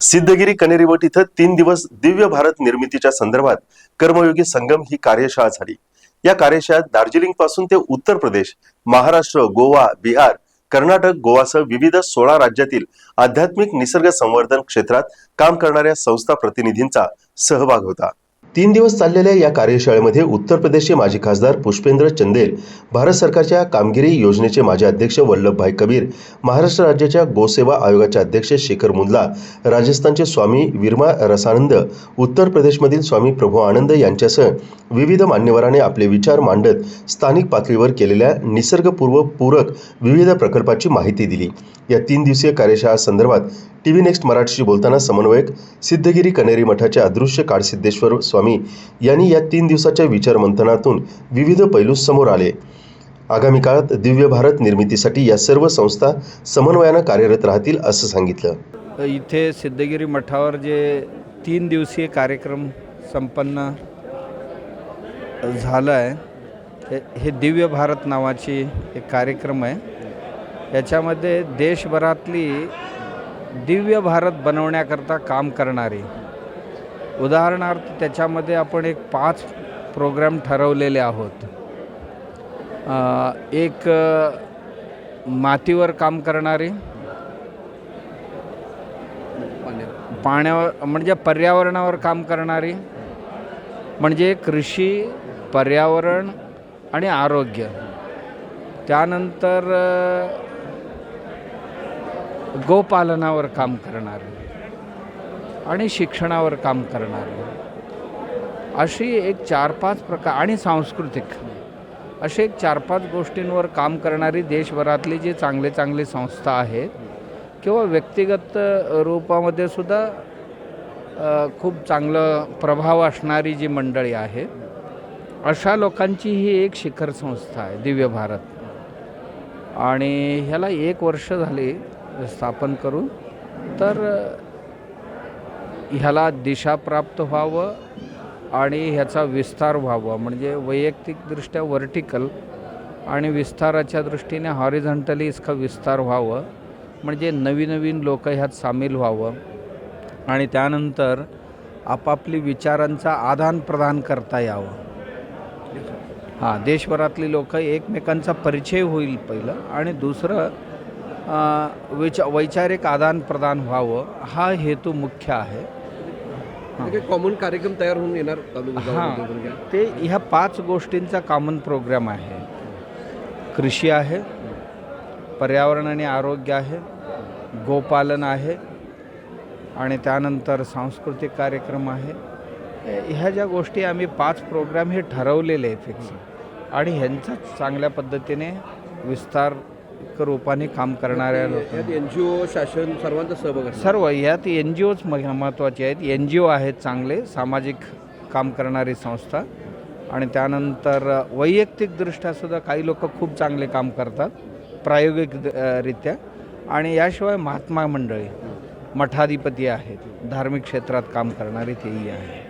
सिद्धगिरी कनेरीवट इथं तीन दिवस दिव्य भारत निर्मितीच्या संदर्भात कर्मयोगी संगम ही कार्यशाळा झाली. या कार्यशाळेत दार्जिलिंगपासून ते उत्तर प्रदेश महाराष्ट्र गोवा बिहार कर्नाटक गोवासह विविध सोळा राज्यातील आध्यात्मिक निसर्ग संवर्धन क्षेत्रात काम करणाऱ्या संस्था प्रतिनिधींचा सहभाग होता. तीन दिवस चाललेल्या या कार्यशाळेमध्ये उत्तर प्रदेशचे माजी खासदार पुष्पेंद्र चंदेल भारत सरकारच्या कामगिरी योजनेचे माजी अध्यक्ष वल्लभभाई कबीर महाराष्ट्र राज्याच्या गोसेवा आयोगाचे अध्यक्ष शेखर मुंदला राजस्थानचे स्वामी विरमा रसानंद उत्तर प्रदेशमधील स्वामी प्रभू आनंद यांच्यासह विविध मान्यवरांनी आपले विचार मांडत स्थानिक पातळीवर केलेल्या निसर्गपूर्व पूरक विविध प्रकल्पाची माहिती दिली. या तीन दिवसीय कार्यशाळा संदर्भात टी व्ही नेक्स्ट मराठीशी बोलताना समन्वयक सिद्धगिरी कनेरी मठाचे अदृश्य काळसिद्धेश्वर स्वामी यांनी या तीन दिवसाच्या विचारमंथनातून विविध पैलू समोर आले. आगामी काळात दिव्य भारत निर्मितीसाठी या सर्व संस्था समन्वयानं कार्यरत राहतील असं सांगितलं. इथे सिद्धगिरी मठावर जे तीन दिवसीय कार्यक्रम संपन्न झालं आहे हे हे दिव्य भारत नावाची एक कार्यक्रम आहे. याच्यामध्ये देशभरातली दिव्य भारत बनवण्याकरता काम करणारी. उदाहरणार्थ त्याच्यामध्ये आपण एक पाच प्रोग्राम ठरवलेले आहोत. एक मातीवर काम करणारी. पाण्यावर म्हणजे पर्यावरणावर काम करणारी. म्हणजे कृषी पर्यावरण आणि आरोग्य. त्यानंतर गोपालनावर काम करणारे आणि शिक्षणावर काम करणारे. अशी एक चार पाच प्रकार आणि सांस्कृतिक असे एक चार पाच गोष्टींवर काम करणारी देशभरातली जी चांगले चांगले संस्था आहेत किंवा व्यक्तिगत रूपामध्ये सुद्धा खूप चांगलं प्रभाव असणारी जी मंडळी आहेत अशा लोकांची ही एक शिखर संस्था आहे दिव्य भारत. आणि ह्याला एक वर्ष झाली स्थापन करून तर ह्याला दिशा प्राप्त व्हावं आणि ह्याचा विस्तार व्हावा. म्हणजे वैयक्तिकदृष्ट्या व्हर्टिकल आणि विस्ताराच्या दृष्टीने हॉरिझॉन्टली इसका विस्तार व्हावं. म्हणजे नवीन नवीन लोक ह्यात सामील व्हावं. आणि त्यानंतर आपापली विचारांचा आदानप्रदान करता यावं. हां देशभरातली लोक एकमेकांचा परिचय होईल पहिलं. आणि दुसरं विचा वैचारिक आदानप्रदान व्हावं हा हेतू मुख्य आहे. कॉमन कार्यक्रम तयार होऊन येणार हां? ते ह्या पाच गोष्टींचा कॉमन प्रोग्राम आहे. कृषी आहे पर्यावरण आणि आरोग्य आहे गोपालन आहे आणि त्यानंतर सांस्कृतिक कार्यक्रम आहे. ह्या ज्या गोष्टी आम्ही पाच प्रोग्राम हे ठरवलेले आहेत फिक्स आणि ह्यांचा चांगल्या पद्धतीने विस्तार रूपाने काम करणाऱ्या एन जी ओ शासन सर्वांचा सहभाग सर्व यात एन जी ओच महत्त्वाचे आहेत. एन जी ओ आहेत चांगले सामाजिक काम करणारी संस्था. आणि त्यानंतर वैयक्तिकदृष्ट्या सुद्धा काही लोक खूप चांगले काम करतात प्रायोगिक अ, रित्या आणि याशिवाय महात्मा मंडळी मठाधिपती आहेत धार्मिक क्षेत्रात काम करणारी तेही आहे